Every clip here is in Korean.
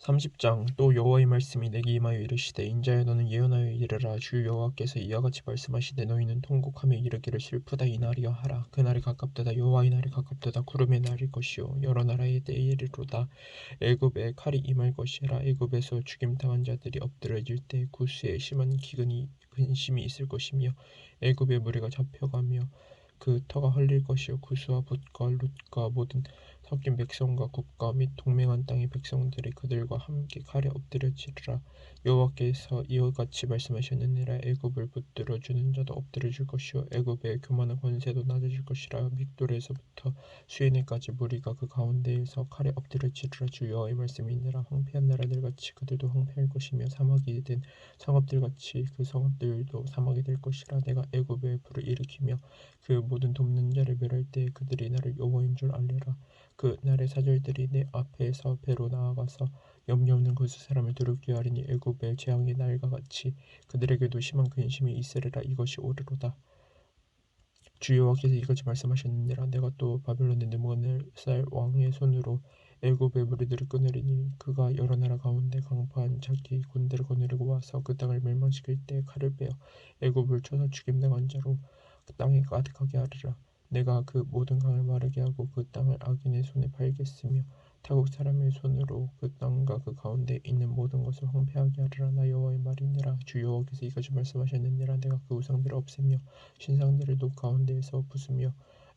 30장 또 여호와의 말씀이 내게 임하여 이르시되 인자야 너는 예언하여 이르라. 주 여호와께서 이와 같이 말씀하시되 너희는 통곡하며 이르기를 슬프다. 이 날이여 하라. 그 날이 가깝도다. 여호와의 날이 가깝도다. 구름의 날일 것이요. 여러 나라의 때에 이르로다. 애굽에 칼이 임할 것이라. 애굽에서 죽임 당한 자들이 엎드러질 때 구스에 심한 기근이 근심이 있을 것이며 애굽의 무리가 잡혀가며 그 터가 헐릴 것이요. 구스와 붓과 룻과 모든 섞인 백성과 국가 및 동맹한 땅의 백성들이 그들과 함께 칼에 엎드려지리라. 여호와께서 이와 같이 말씀하셨느니라. 애굽을 붙들어 주는 자도 엎드려질 것이요. 애굽의 교만한 권세도 낮아질 것이라. 믹돌에서부터 수에네까지 무리가 그 가운데에서 칼에 엎드려지리라. 주 여호와의 말씀이니라. 황폐한 나라들 같이 그들도 황폐할 것이며 사막이 된 성읍들 같이 그 성읍들도 사막이 될 것이라. 내가 애굽에 불을 일으키며 그 모든 돕는 자를 멸할 때 그들이 나를 여호와인 줄 알리라 그 날의 사절들이 내 앞에서 배로 나아가서 염려 없는 그수 사람을 두렵게 하리니 애굽의 재앙의 날과 같이 그들에게도 심한 근심이 있으리라. 이것이 오르로다. 주 여호와께서 이같이 말씀하셨느니라. 내가 또 바벨론의 느부갓네살 왕의 손으로 애굽의 무리들을 끊으리니 그가 여러 나라 가운데 강파한 자기 군대를 거느리고 와서 그 땅을 멸망시킬 때 칼을 빼어 애굽을 쳐서 죽임당한 자로 그 땅에 가득하게 하리라 내가 그 모든 강을 마르게 하고 그 땅을 악인의 손에 팔겠으며 타국 사람의 손으로 그 땅과 그 가운데 있는 모든 것을 황폐하게 하리라. 나 여호와의 말이니라. 주 여호와께서 이같이 말씀하셨느니라. 내가 그 우상들을 없애며 신상들을 높 가운데에서 부수며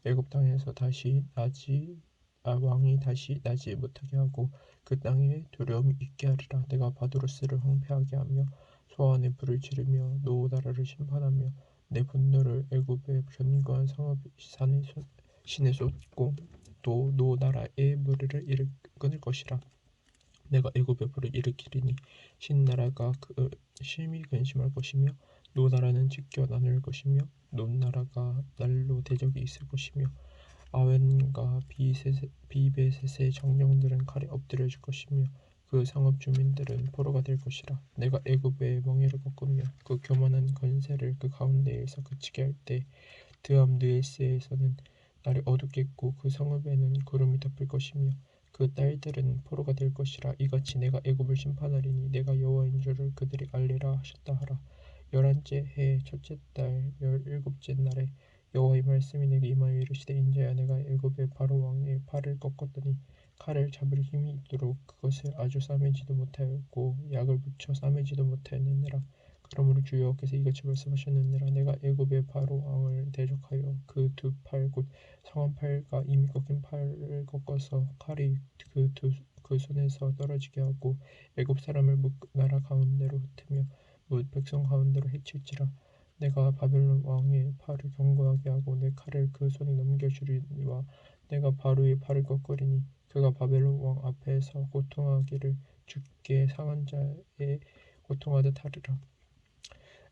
애굽 땅에서 다시 나지 아, 왕이 다시 나지 못하게 하고 그 땅에 두려움이 있게 하리라. 내가 바두로스를 황폐하게 하며 소환에 불을 지르며 노오다라를 심판하며 내 분노를 애굽의 견고한 성읍 산에 신에 쏟고 또 노나라의 무리를 일으 끊을 것이라. 내가 애굽의 불을 일으키리니 신나라가 그 심히 근심할 것이며 노나라는 찢겨 나눌 것이며 논나라가 날로 대적이 있을 것이며 아웬과 비베셋의 정령들은 칼에 엎드려질 것이며 그 성읍 주민들은 포로가 될 것이라 내가 애굽의 멍에를 꺾으며 그 교만한 건세를 그 가운데에서 그치게 할 때 드암 느에스에서는 날이 어둡겠고 그 성읍에는 구름이 덮을 것이며 그 딸들은 포로가 될 것이라 이같이 내가 애굽을 심판하리니 내가 여호와인 줄을 그들이 알리라 하셨다 하라. 열한째 해 첫째 달 열일곱째 날에 여호와의 말씀이 내게 임하여 이르시되 인자야 내가 애굽의 바로 왕의 팔을 꺾었더니 칼을 잡을 힘이 있도록 그것을 아주 싸매지도 못하였고 약을 묻혀 싸매지도 못하였느니라. 그러므로 주 여호와께서 이같이 말씀하셨느니라. 내가 애굽의 바로 왕을 대적하여 그 두 팔 곧 성한 팔과 이미 꺾인 팔을 꺾어서 칼이 그 두그 그 손에서 떨어지게 하고 애굽 사람을 묵 나라 가운데로 흩으며 뭇 백성 가운데로 해칠지라. 내가 바벨론 왕의 팔을 견고하게 하고 내 칼을 그 손에 넘겨 주리니와 내가 바로의 팔을 꺾으리니 그가 바벨론 왕 앞에서 고통하기를 죽게 상한 자의 고통하듯 하리라.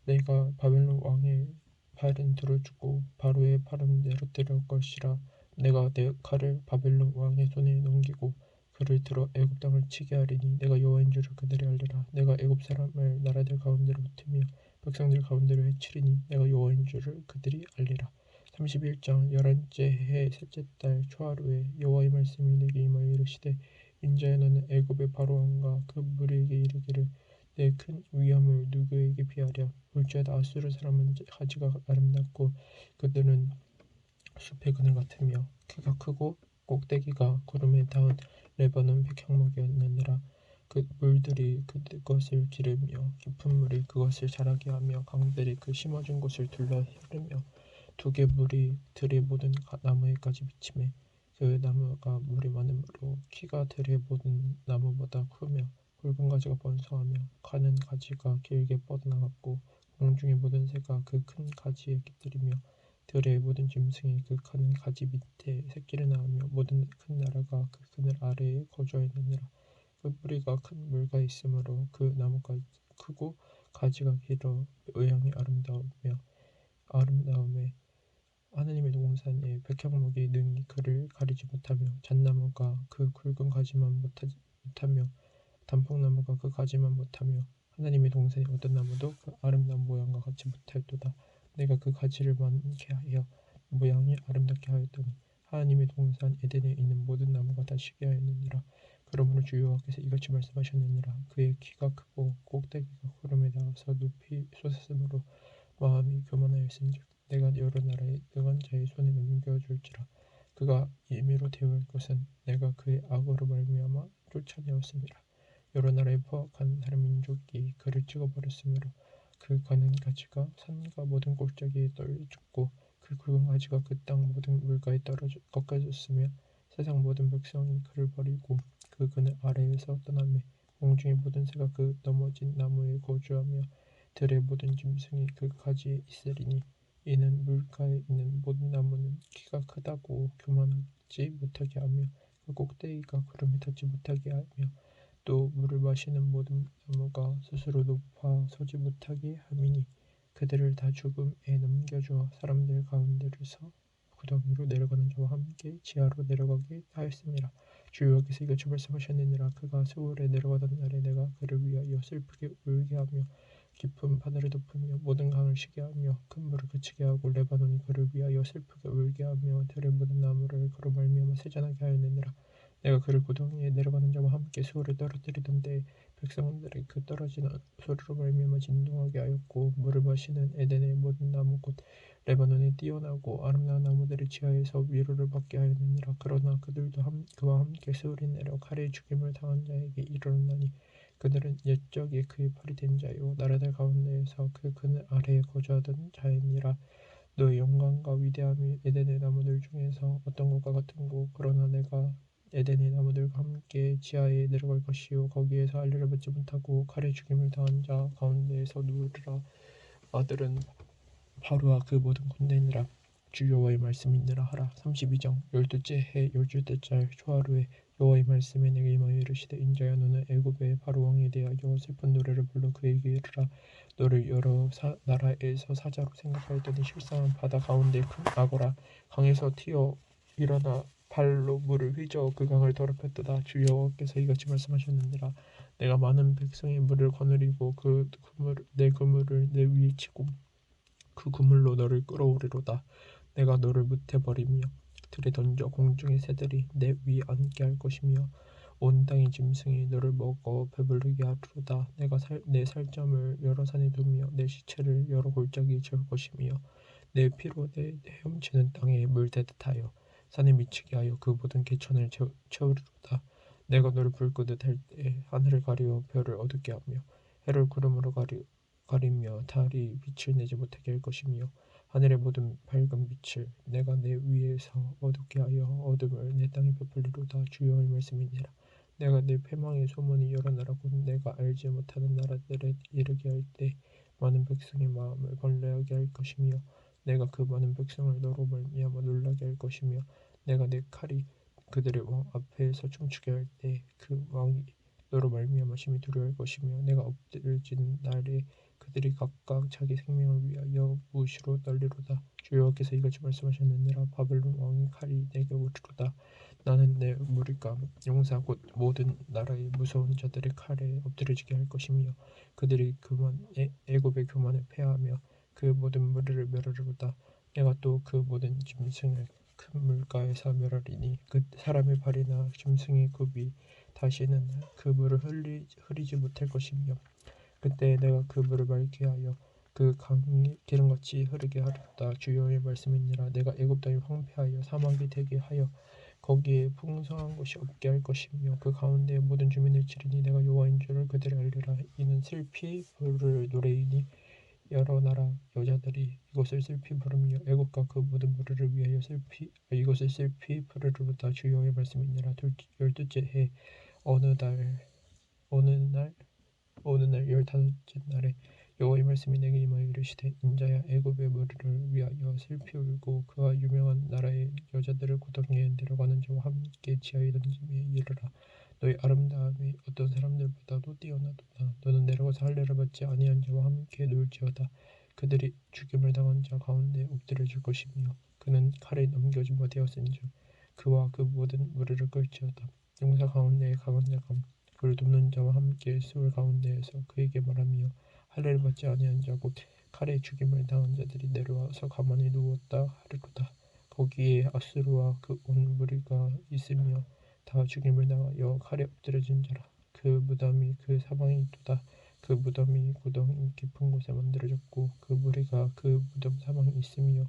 내가 바벨론 왕의 팔은 들어주고 바로의 팔은 내려뜨릴 것이라. 내가 내 칼을 바벨론 왕의 손에 넘기고 그를 들어 애굽 땅을 치게 하리니 내가 여호와인 줄을 그들이 알리라. 내가 애굽 사람을 나라들 가운데로 흩으며 백성들 가운데로 해치리니 내가 여호와인 줄을 그들이 알리라. 31장 열한째 해 셋째 달 초하루에 여호와의 말씀이 내게 임하여 이르시되 인자야 너는 애굽의 바로왕과 그 무리에게 이르기를 내 큰 위험을 누구에게 피하랴? 볼지어다 아수르 사람은 가지가 아름답고 그들은 숲의 그늘 같으며 키가 크고 꼭대기가 구름에 닿은 레바논 백향목이었느니라. 그 물들이 그것을 기르며 깊은 물이 그것을 자라게 하며 강들이 그 심어진 곳을 둘러 흐르며 두개 물이 들의 모든 나무에까지 비침해 그 나무가 물이 많으므로 키가 들의 모든 나무보다 크며 굵은 가지가 번성하며 가는 가지가 길게 뻗어나갔고 공중의 모든 새가 그 큰 가지에 깃들이며 들의 모든 짐승이 그큰 가지 밑에 새끼를 낳으며 모든 큰 나라가 그 그늘 아래에 거주하였느니라. 그 뿌리가 큰 물가 있으므로 그 나무가 크고 가지가 길어 의향이 아름다우며 아름다움에 하느님의 동산에 백향목이 능히 그를 가리지 못하며 잣나무가 그 굵은 가지만 못하지, 못하며 단풍나무가 그 가지만 못하며 하나님의 동산의 어떤 나무도 그 아름다운 모양과 같이 못할도다. 내가 그 가지를 많게 하여 모양이 아름답게 하였더니 하나님의 동산 에덴에 있는 모든 나무가 다 시게 하였느니라. 그러므로 주 여호와께서 이같이 말씀하셨느니라 그의 키가 크고 꼭대기가 구름에 닿아서 높이 솟았으므로 마음이 교만하였은즉 내가 여러 나라의 능한 자의 손에 넘겨줄지라 그가 임의로 대우할 것은 내가 그의 악으로 말미암아 쫓아내었습니다. 여러 나라의 포악한 다른 민족이 그를 찍어버렸으므로 그 가는 가지가 산과 모든 골짜기에 떨어졌고 그 굵은 가지가 그 땅 모든 물가에 떨어져 꺾어졌으며 세상 모든 백성이 그를 버리고 그 그늘 아래에서 떠나매 공중의 모든 새가 그 넘어진 나무에 거주하며 들의 모든 짐승이 그 가지에 있으리니 이는 물가에 있는 모든 나무는 키가 크다고 교만하지 못하게 하며 그 꼭대기가 구름에 닿지 못하게 하며 또 물을 마시는 모든 나무가 스스로 높아 서지 못하게 함이니 그들을 다 죽음에 넘겨주어 사람들 가운데로서 구덩이로 내려가는 자와 함께 지하로 내려가게 하였습니다. 주 여호와께서 이같이 말씀하셨느니라 그가 세월에 내려가던 날에 내가 그를 위하여 슬프게 울게 하며 깊은 바다를 덮으며 모든 강을 쉬게 하며 큰 물을 그치게 하고 레바논이 그를 위하여 슬프게 울게 하며 들의 모든 나무를 그로 말미암아 세잔하게 하였느니라. 내가 그를 구덩이에 내려가는 자와 함께 수월을 떨어뜨리던 때 백성들이 그 떨어지는 소리로 말미암아 진동하게 하였고 물을 마시는 에덴의 모든 나무 곧 레바논에 뛰어나고 아름다운 나무들이 지하에서 위로를 받게 하였느니라. 그러나 그들도 함, 그와 함께 세월이 내려 칼에 죽임을 당한 자에게 이르렀나니 그들은 옛적에 그의 팔이 된 자요. 나라들 가운데에서 그 그늘 아래에 거주하던 자이니라 너의 영광과 위대함이 에덴의 나무들 중에서 어떤 것과 같은고? 그러나 내가 에덴의 나무들과 함께 지하에 내려갈 것이요. 거기에서 할례를 받지 못하고 칼에 죽임을 당한 자 가운데에서 누우리라. 아들은 바로와 그 모든 군대니라 주 여호와의 말씀이니라 하라. 32장 열두째 해 열둘째 달 초하루에 여호와의 말씀에 내게 임하여 이르시되 인자야 너는 애굽의 바로 왕에 대하여 슬픈 노래를 불러 그에게 이르라. 너를 여러 사, 나라에서 사자로 생각하였더니 실상은 바다 가운데 큰 악어라. 강에서 튀어 일어나 발로 물을 휘저어 그 강을 더럽혔도다. 주 여호와께서 이같이 말씀하셨느니라. 내가 많은 백성의 물을 거느리고 그 그물 내 그물을 내 위에 치고 그 그물로 너를 끌어오리로다 내가 너를 무태 버리며 들에 던져 공중의 새들이 내 위에 앉게 할 것이며 온 땅의 짐승이 너를 먹어 배부르게 하리로다. 내가 살, 내 살점을 여러 산에 두며 내 시체를 여러 골짜기에 채울 것이며 내 피로 내 헤엄치는 땅에 물대듯 하여 산에 미치게 하여 그 모든 개천을 채우리로다. 내가 너를 불끄듯 할 때 하늘을 가리어 별을 어둡게 하며 해를 구름으로 가리, 가리며 달이 빛을 내지 못하게 할 것이며 하늘의 모든 밝은 빛을 내가 내 위에서 어둡게 하여 어둠을 내 땅에 베풀리로다 주여의 말씀이니라. 내가 내 패망의 소문이 여러 나라 곧 내가 알지 못하는 나라들에 이르게 할 때 많은 백성의 마음을 벌레하게 할 것이며 내가 그 많은 백성을 너로 말미암아 놀라게 할 것이며 내가 내 칼이 그들의 왕 앞에서 춤추게 할 때 그 왕이 너로 말미암아 심히 두려워할 것이며 내가 엎드려진 날에 그들이 각각 자기 생명을 위하여 무시로 떨리로다. 주 여호와께서 이같이 말씀하셨느니라. 바벨론 왕의 칼이 내게 오리로다. 나는 내 무리가 용사 곧 모든 나라의 무서운 자들의 칼에 엎드려지게 할 것이며 그들이 그만 애굽의 교만을 패하며 그 모든 무리를 멸하리로다. 내가 또 그 모든 짐승을 큰 물가에서 멸하리니 그 사람의 발이나 짐승의 굽이 다시는 그 물을 흘리, 흐리지 못할 것이며 그때 내가 그 물을 맑게 하여 그 강이 기름같이 흐르게 하리로다. 주여의 말씀이니라. 내가 애굽 땅이 황폐하여 사막이 되게 하여 거기에 풍성한 것이 없게 할 것이며 그 가운데 모든 주민을 치리니 내가 여호와인 줄을 그들이 알리라. 이는 슬피 부를 노래이니 여러 나라 여자들이 이것을 슬피 부르며 애국과 그 모든 무리를 위하여 슬피 이것을 슬피 부르리로다. 주여의 말씀이니라. 열두째 해. 어느 달 어느 날 어느 날 열다섯째 날에 여호와의 말씀이 내게 임하여 이르시되 인자야 애굽의 무리를 위하여 슬피 울고 그와 유명한 나라의 여자들을 고통에 내려가는 자와 함께 지하에 던짐에 이르라. 너희 아름다움이 어떤 사람들보다도 뛰어나도다. 너는 내려가서 할례를 받지 아니한 자와 함께 놀지어다. 그들이 죽임을 당한 자 가운데 엎드려 줄 것이며 그는 칼에 넘겨진 바 되었은즉 그와 그 모든 무리를 끌지어다. 용사 가운데에 강한 자가 그를 돕는 자와 함께 수울 가운데에서 그에게 말하며 할례를 받지 아니한 자곧 칼에 죽임을 당한 자들이 내려와서 가만히 누웠다 하리로다. 거기에 아수르와 그 온 무리가 있으며 다 죽임을 당하여 칼에 엎드려진 자라. 그 무덤이 그 사방이 있도다. 그 무덤이 고동이 깊은 곳에 만들어졌고 그 무리가 그 무덤 사방에 있으며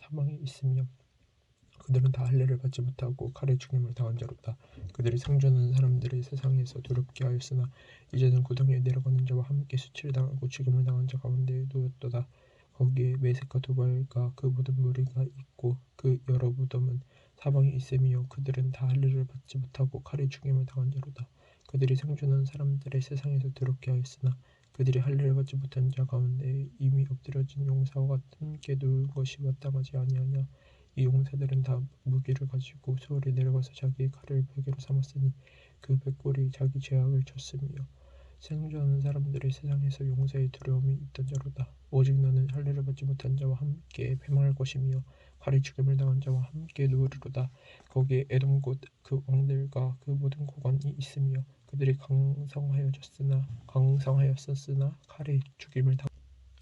사망에 있으며 그들은 다 할례를 받지 못하고 칼에 죽임을 당한 자로다. 그들이 생존하는 사람들의 세상에서 두렵게 하였으나 이제는 고덩이에 내려가는 자와 함께 수치를 당하고 죽임을 당한 자 가운데 놓였도다. 거기에 메색과 도발과 그 모든 무리가 있고 그 여러 무덤은 사방에 있으며 그들은 다 할례를 받지 못하고 칼에 죽임을 당한 자로다. 그들이 생존하는 사람들의 세상에서 두렵게 하였으나 그들이 할례를 받지 못한 자 가운데 이미 엎드려진 용사와 같은 깨둘 것이 마땅하지 아니하냐 이 용사들은 다 무기를 가지고 수월에 내려가서 자기의 칼을 베개로 삼았으니 그 백골이 자기 죄악을 졌으며 생존하는 사람들의 세상에서 용사의 두려움이 있던 자로다. 오직 너는 할례를 받지 못한 자와 함께 패망할 것이며 칼에 죽임을 당한 자와 함께 누우리로다. 거기에 에돔 곧그 왕들과 그 모든 고관이 있으며 그들이 강성하여졌으나 강성하였었으나 칼에 죽임을 당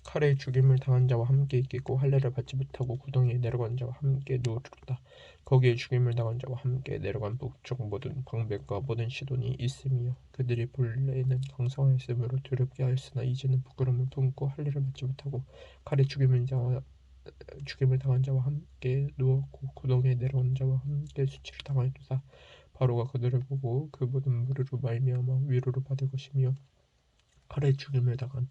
칼에 죽임을 당한 자와 함께 있겠고 할례를 받지 못하고 구덩이에 내려간 자와 함께 누우리로다. 거기에 죽임을 당한 자와 함께 내려간 북쪽 모든 방백과 모든 시돈이 있으며 그들이 본래는 강성하였으므로 두렵게 하였으나 이제는 부끄러움을 품고 할례를 받지 못하고 칼에 죽임을 자 죽임을 당한 자와 함께 누웠고 구덩이에 내려온 자와 함께 수치를 당하였도다. 바로가 그들을 보고 그 모든 무리로 말미암아 위로를 받을 것이며 칼에 죽임을 당한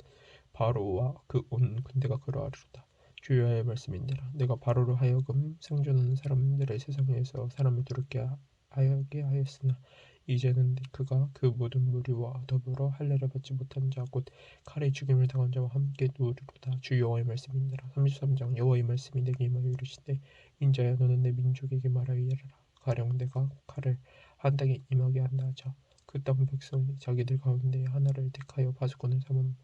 바로와 그 온 군대가 그러하리로다. 주여의 말씀인데라 내가 바로로 하여금 생존하는 사람들의 세상에서 사람을 두렵게 하게 하였으나 이제는 그가 그 모든 무리와 더불어 할례를 받지 못한 자 곧 칼에 죽임을 당한 자와 함께 누우리로다. 주 여호와의 말씀인데라. 33장 여호와의 말씀이 내게 임하여 이르시되 인자야 너는 내 민족에게 말하여 이르라 가령 내가 칼을 한 땅에 임하게 한다 하자 그 땅 백성이 자기들 가운데 하나를 택하여 파수꾼을 삼은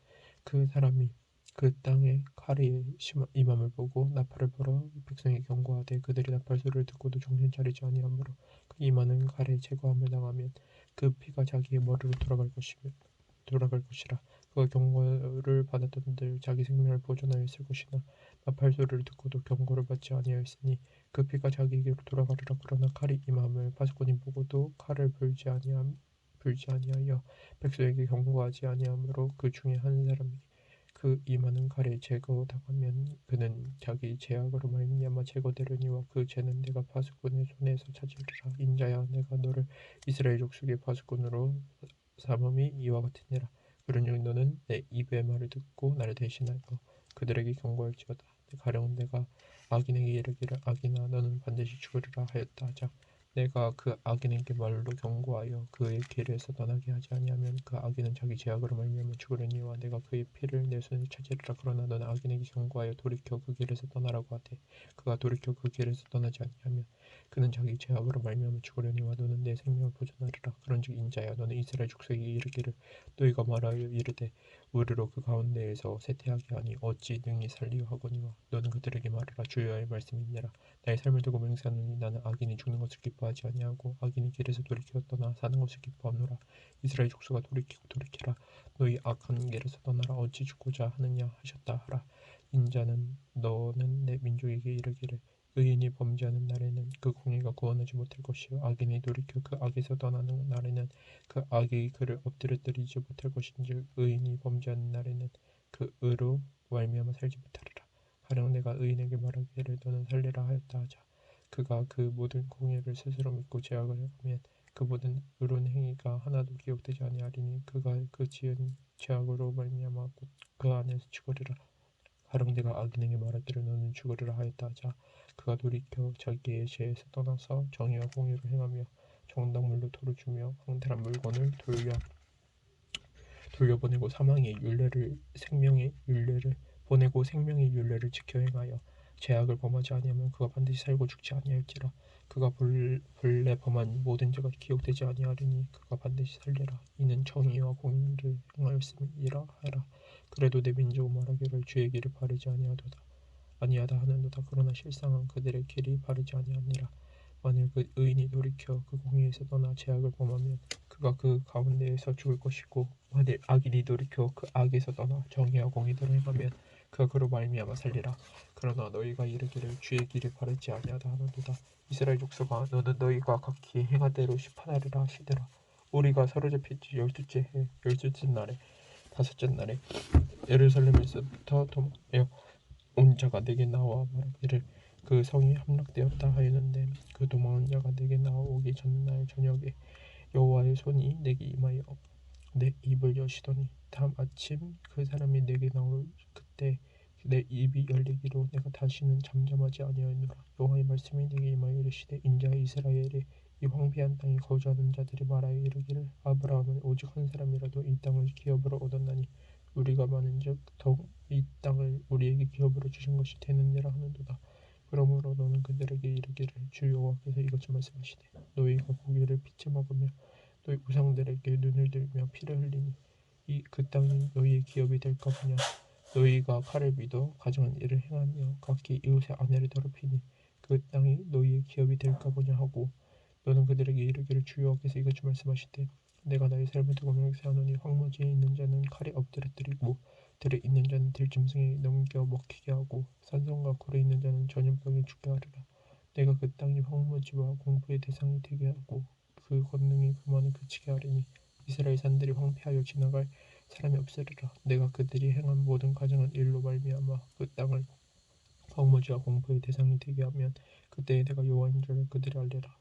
그 사람이 그 땅에 칼이 임함을 보고 나팔을 벌어 백성에게 경고하되 그들이 나팔 소리를 듣고도 정신 차리지 아니하므로 그 임하는 칼에 제거함을 당하면 그 피가 자기의 머리로 돌아갈 것이며 돌아갈 것이라. 그가 경고를 받았던 들 자기 생명을 보존하였을 것이나 나팔 소리를 듣고도 경고를 받지 아니하였으니 그 피가 자기에게로 돌아가리라. 그러나 칼이 임함을 파수꾼이 보고도 칼을 불지 아니함 불지 아니하여 백성에게 경고하지 아니하므로 그 중에 한 사람이 그 임하는 칼에 제거당하면 그는 자기 죄악으로 말미암아 제거되려니와 그 죄는 내가 파수꾼의 손에서 찾으리라. 인자야 내가 너를 이스라엘 족속의 파수꾼으로 삼음이 이와 같으니라. 그러니 너는 내 입의 말을 듣고 나를 대신하여 그들에게 경고할지어다 가령 내가 악인에게 이르기를 악인아 너는 반드시 죽으리라 하였다. 하자 내가 그 악인에게 말로 경고하여 그의 길에서 떠나게 하지 아니하면 그 악인은 자기 죄악으로 말미암아 죽으려니와 내가 그의 피를 내 손에 찾으리라. 그러나 너는 악인에게 경고하여 돌이켜 그 길에서 떠나라고 하되 그가 돌이켜 그 길에서 떠나지 아니하면 그는 자기 죄악으로 말미암아 죽으려니와 너는 내 생명을 보존하리라. 그런즉 인자야. 너는 이스라엘 족속에게 이르기를 너희가 말하여 이르되 우리로 그 가운데에서 세태하게 하니 어찌 능히 살리려 하거니와 너는 그들에게 말하라. 주여의 말씀이니라. 나의 삶을 두고 맹세하노니 나는 악인이 죽는 것을 기뻐하지 아니하고 악인이 길에서 돌이켜 떠나 사는 것을 기뻐하노라. 이스라엘 족속아 돌이키고 돌이켜라. 너희 악한 길에서 떠나라. 어찌 죽고자 하느냐 하셨다 하라. 인자는 너는 내 민족에게 이르기를 의인이 범죄하는 날에는 그 공의가 구원하지 못할 것이요. 악인이 돌이켜 그 악에서 떠나는 날에는 그 악이 그를 엎드려뜨리지 못할 것인즉 의인이 범죄하는 날에는 그 의로 말미암아 살지 못하리라. 가령 내가 의인에게 말하기를 너는 살리라 하였다 하자. 그가 그 모든 공의를 스스로 믿고 죄악을 하면 그 모든 의로운 행위가 하나도 기억되지 아니하리니 그가 그 지은 죄악으로 말미암아 그 안에서 죽으리라 내가 악인에게 말하기를 너는 죽으리라 하였다 하자 그가 돌이켜 자기의 죄에서 떠나서 정의와 공의를 행하며 정당물로 토를 주며 황달한 물건을 돌려 돌려보내고 사망의 윤례를 생명의 윤례를 보내고 생명의 윤례를 지켜 행하여 죄악을 범하지 아니하면 그가 반드시 살고 죽지 아니할지라. 그가 볼, 본래 범한 모든 죄가 기억되지 아니하리니 그가 반드시 살리라. 이는 정의와 공의를 행하였음이라 하라 그래도 내 민족은 말하기를 주의 길을 바르지 아니하도다. 아니하다 하는도다. 그러나 실상은 그들의 길이 바르지 아니하니라. 만일 그 의인이 돌이켜 그 공의에서 떠나 죄악을 범하면 그가 그 가운데에서 죽을 것이고 만일 악인이 돌이켜 그 악에서 떠나 정의와 공의대로 행하면 그가 그로 말미암아 살리라. 그러나 너희가 이르기를 주의 길이 바르지 아니하다 하는도다. 이스라엘 족속아 너는 너희가 각기 행한 대로 심판하리라 하시더라. 우리가 사로잡힌 지 열두째 해 열둘째 날에 다섯째 날에 예루살렘에서부터 도망하여 온 자가 내게 나와 말하기를 그 성이 함락되었다 하였는데 그 도망한 자가 내게 나오기 전날 저녁에 여호와의 손이 내게 임하여 내 입을 여시더니 다음 아침 그 사람이 내게 나올 그때 내 입이 열리기로 내가 다시는 잠잠하지 아니하노라. 여호와의 말씀이 내게 임하여 이르시되 인자의 이스라엘의 이 황폐한 땅에 거주하는 자들이 말하여 이르기를 아브라함은 오직 한 사람이라도 이 땅을 기업으로 얻었나니 우리가 많은즉 더욱 이 땅을 우리에게 기업으로 주신 것이 되느니라 하는도다. 그러므로 너는 그들에게 이르기를 주 여호와께서 이것을 말씀하시되 너희가 고기를 피치 먹으며 너희 우상들에게 눈을 들며 피를 흘리니 이 그 땅이 너희의 기업이 될까 보냐? 너희가 칼을 믿어 가정한 일을 행하며 각기 이웃의 아내를 더럽히니 그 땅이 너희의 기업이 될까 보냐? 하고 너는 그들에게 이르기를 주 여호와께서 이것을 말씀하시되 내가 나의 삶을 두고 맹세하노니 황무지에 있는 자는 칼에 엎드려뜨리고 들에 있는 자는 들짐승에 넘겨 먹히게 하고 산성과 굴에 있는 자는 전염병에 죽게 하리라. 내가 그 땅이 황무지와 공포의 대상이 되게 하고 그 권능이 그만을 그치게 하리니 이스라엘 산들이 황폐하여 지나갈 사람이 없으리라. 내가 그들이 행한 모든 가증한 일로 말미암아 그 땅을 황무지와 공포의 대상이 되게 하면 그때에 내가 여호와인 줄을 그들이 알리라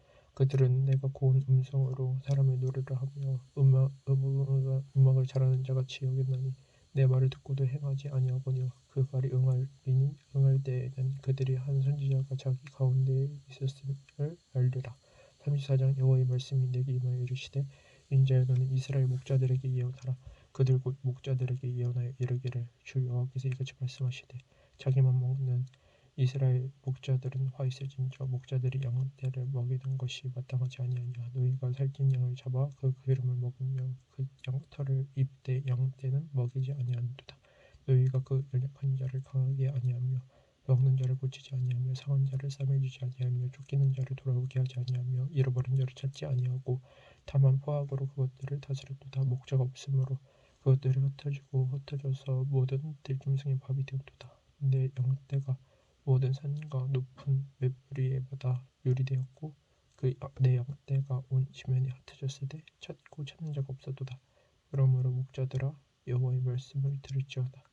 그들은 내가 고운 음성으로 사람의 노래를 하며 음악, 음악, 음악을 잘하는 자같이 여겼나니 내 말을 듣고도 행하지 아니하거니와 그 말이 응할이니 응할 때에는 그들이 한 선지자가 자기 가운데에 있었음을 알리라. 34장 여호와의 말씀이 내게 임하여 이르시되 인자여 너는 이스라엘 목자들에게 예언하라. 그들 곧 목자들에게 예언하여 이르기를 주 여호와께서 이같이 말씀하시되 자기만 먹는 이스라엘 목자들은 화 있을진저 목자들이 양떼를 먹이는 것이 마땅하지 아니하냐. 너희가 살찐 양을 잡아 그 기름을 먹으며 그 양털을 입되 양떼는 먹이지 아니하는도다. 너희가 그 연약한 자를 강하게 아니하며 먹는 자를 고치지 아니하며 상한 자를 싸매주지 아니하며 쫓기는 자를 돌아오게 하지 아니하며 잃어버린 자를 찾지 아니하고 다만 포악으로 그것들을 다스렸도다. 목자가 없으므로 그것들이 흩어지고 흩어져서 모든 들짐승의 밥이 되었도다. 내 양떼가 모든 산과 높은 맷뿌리에마다 유리되었고 그 내 양떼가 온 지면에 흩어졌을 때 찾고 찾는 자가 없었도다. 그러므로 목자들아 여호와의 말씀을 들을지어다.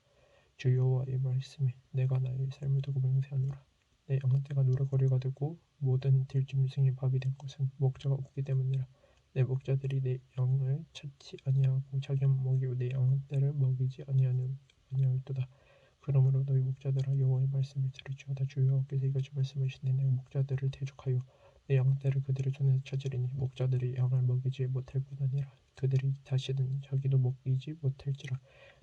주 여호와의 말씀에 내가 나의 삶을 두고 맹세하노라. 내 양떼가 노래거리가 되고 모든 들짐승의 밥이 된 것은 목자가 없기 때문이라. 내 목자들이 내 양을 찾지 아니하고 자기만 먹이고 내 양떼를 먹이지 아니하는 아니할도다. 그러므로 너희 목자들아 여호와의 말씀을 들을지어다 주 여호와께서. 이같이 말씀하시되 내가 목자들을 대적하여 내 양떼를 그들의 손에서 찾으리니 목자들이 양을 먹이지 못할 뿐 아니라. 그들이 다시는 자기도 먹이지 못할지라.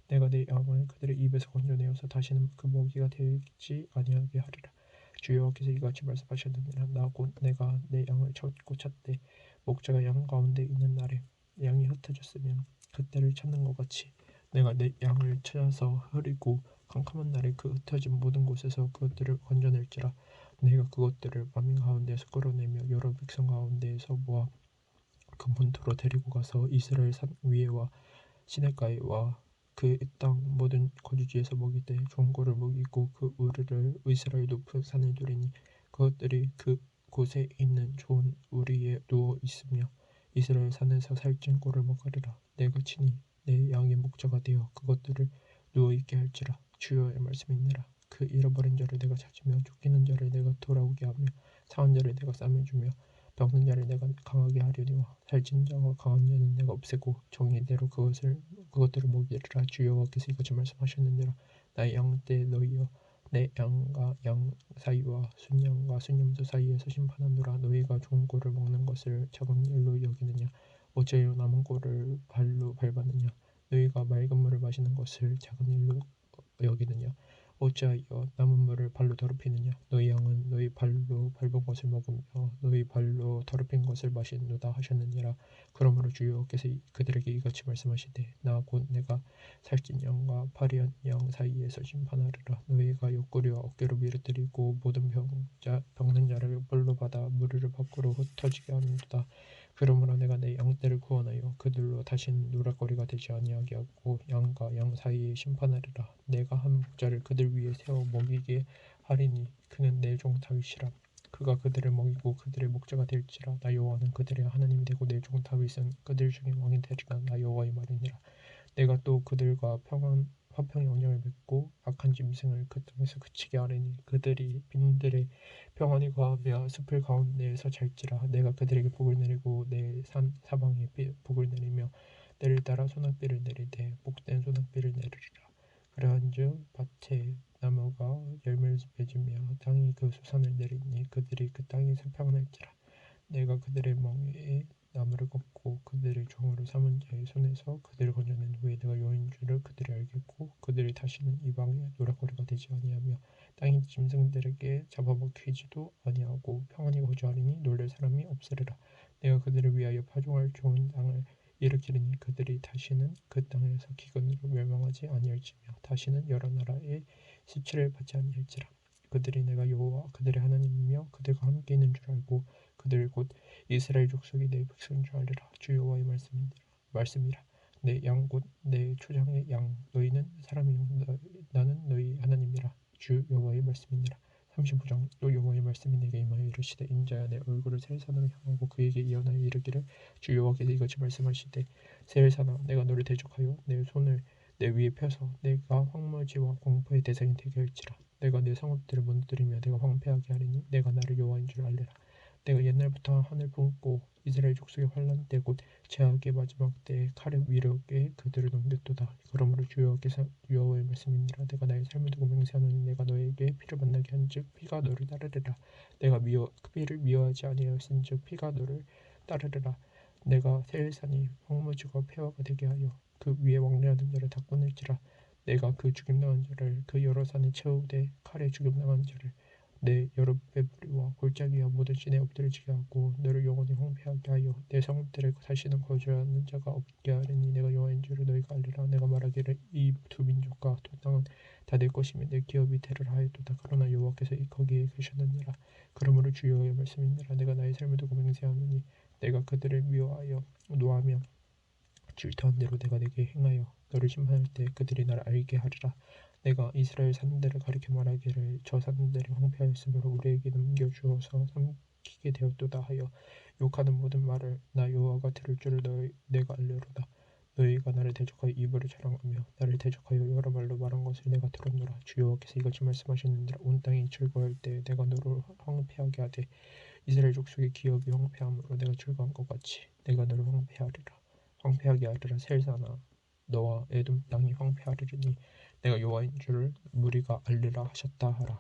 내가 내 양을 그들의 입에서 건져내어서 다시는 그 먹이가 되지 아니하게 하리라. 주 여호와께서. 이같이 말씀하셨느니라. 나 곧 내가 내 양을 찾고 찾되 목자가 양 가운데 있는 날에 양이 흩어졌으면 그때를 찾는 것 같이 내가 내 양을 찾아서 흐리고 캄캄한 날에 그 흩어진 모든 곳에서 그것들을 건져낼지라. 내가 그것들을 만민 가운데에서 끌어내며 여러 백성 가운데에서 모아 그 본토로 데리고 가서 이스라엘 산 위에와 시내가에와 그 땅 모든 거주지에서 먹일 때 종고를 먹이고 그 우리를 이스라엘 높은 산에 두리니 그것들이 그 곳에 있는 좋은 우리에 누워 있으며 이스라엘 산에서 살찐 꼴을 먹으리라. 내가 친히 내 양의 목자가 되어 그것들을 누워 있게 할지라 주여의 말씀이니라. 그 잃어버린 자를 내가 찾으며 쫓기는 자를 내가 돌아오게 하며 상한 자를 내가 싸매주며 병든 자를 내가 강하게 하려니와 살찐 자와 강한 자는 내가 없애고 정의대로 그것을 그것들을 먹이리라. 주 여호와께서 이같이 말씀하셨느니라. 나의 양떼 너희여 내 양과 양 사이와 순양과 순염소 사이에서 심판하노라. 너희가 좋은 꼴을 먹는 것을 작은 일로 여기느냐? 어찌하여 남은 꼴을 발로 밟았느냐? 너희가 맑은 물을 마시는 것을 작은 일로 여기느냐 어찌하여 남은 물을 발로 더럽히느냐? 너희 양은 너희 발로 밟은 것을 먹으며 너희 발로 더럽힌 것을 마시노다 하셨느니라. 그러므로 주 여호와께서 그들에게 이같이 말씀하시되 나 곧 내가 살찐 양과 파리한 양 사이에서 심판하리라. 너희가 옆구리와 어깨로 밀어뜨리고 모든 병자 병든 자를 볼로 받아 무리를 밖으로 흩어지게 하는도다 그러므로 내가 내 양떼를 구원하여 그들로 다시는 누락거리가 되지 아니하게 하고 양과 양 사이에 심판하리라. 내가 한 목자를 그들 위에 세워 먹이게 하리니 그는 내 종 다윗이라. 그가 그들을 먹이고 그들의 목자가 될지라. 나 여호와는 그들의 하나님이 되고 내 종 다윗은 그들 중에 왕이 되리라. 나 여호와의 말이니라. 내가 또 그들과 평안 화평의 언약을 맺고 악한 짐승을 그 땅에서 그치게 하리니 그들이 빈들의 평안히 거하며 숲을 가운데에서 잘지라. 내가 그들에게 복을 내리고 내 산 사방에 복을 내리며 내를 따라 소낙비를 내리되 복된 소낙비를 내리리라. 그러한즉 밭에 나무가 열매를 맺으며 땅이 그 수산을 내리니 그들이 그 땅에서 평안할지라. 내가 그들의 멍에 나무를 꺾고 그들의 종으로 삼은 자의 손에서 그들을 건져낸 후에 내가 여호인 줄을 그들이 알겠고 그들이 다시는 이방의 노략거리가 되지 아니하며 땅의 짐승들에게 잡아먹히지도 아니하고 평안히 거주하리니 놀랄 사람이 없으리라. 내가 그들을 위하여 파종할 좋은 땅을 일으키리니 그들이 다시는 그 땅에서 기근으로 멸망하지 아니할지며 다시는 여러 나라의 수치를 받지 아니할지라. 그들이 내가 여호와 그들의 하나님이며 그들과 함께 있는 줄 알고 그들 곧 이스라엘 족속이 내 백성인 줄 알리라. 주 여호와의 말씀이라 말씀이라. 내 양 곧 내 초장의 양 너희는 사람이요 나는 너희 하나님이라. 주 여호와의 말씀이니라. 35장 또 여호와의 말씀이 내게 임하여 이르시되 인자야 내 얼굴을 세일산으로 향하고 그에게 예언하여 이르기를 주 여호와께서 이같이 말씀하시되 세일산아 내가 너를 대적하여 내 손을 내 위에 펴서 내가 황무지와 공포의 대상이 되게 할지라. 내가 내 성읍들을 무너뜨리며 내가 황폐하게 하리니 내가 나를 여호와인 줄 알리라 내가 옛날부터 하늘 품고 이스라엘 족속의 환란 때 곧 제약의 마지막 때에 칼의 위력에 그들을 넘겼도다. 그러므로 주 여호와께서 여호와의 말씀이니라 내가 나의 삶을 두고 맹세하노니 내가 너에게 피를 만나게 한즉 피가 너를 따르리라. 내가 미워 피를 미워하지 아니하였은즉 피가 너를 따르리라. 내가 세일산이 황무지가 폐허가 되게 하여 그 위에 왕래하는 자를 다 꺼낼지라. 내가 그 죽임당한 자를 그 여러 산에 채우되 칼에 죽임당한 자를 내 여러 배부리와 골짜기와 모든 시내 엎드려지게 하고 너를 영원히 황폐하게 하여 내 성읍들에 다시는 거주하는 자가 없게 하리니 내가 여호와인 줄을 너희가 알리라. 내가 말하기를 이 두 민족과 두 땅은 다 내 것이며 내 기업이 대를 하였도다. 그러나 여호와께서 거기에 계셨느니라. 그러므로 주 여호와의 말씀이니라. 내가 나의 삶을 두고 맹세하노니 내가 그들을 미워하여 노하며 질투한 대로 내가 내게 행하여 너를 심판할 때 그들이 나를 알게 하리라 내가 이스라엘 산들을 가리켜 말하기를 저 산들이 황폐하였으므로 우리에게 넘겨주어서 삼키게 되었도다 하여 욕하는 모든 말을 나 여호와가 들을 줄을 너희, 내가 알려로다. 너희가 나를 대적하여 이불을 자랑하며 나를 대적하여 여러 말로 말한 것을 내가 들었노라. 주 여호와께서 이같이 말씀하셨느니라 온 땅이 즐거워할 때 내가 너를 황폐하게 하되 이스라엘 족속의 기업이 황폐함으로 내가 즐거운 것 같이 내가 너를 황폐하리라. 황폐하게 하리라. 셀사나 너와 에돔 땅이 황폐하리니 내가 여호와인 줄을 무리가 알리라 하셨다 하라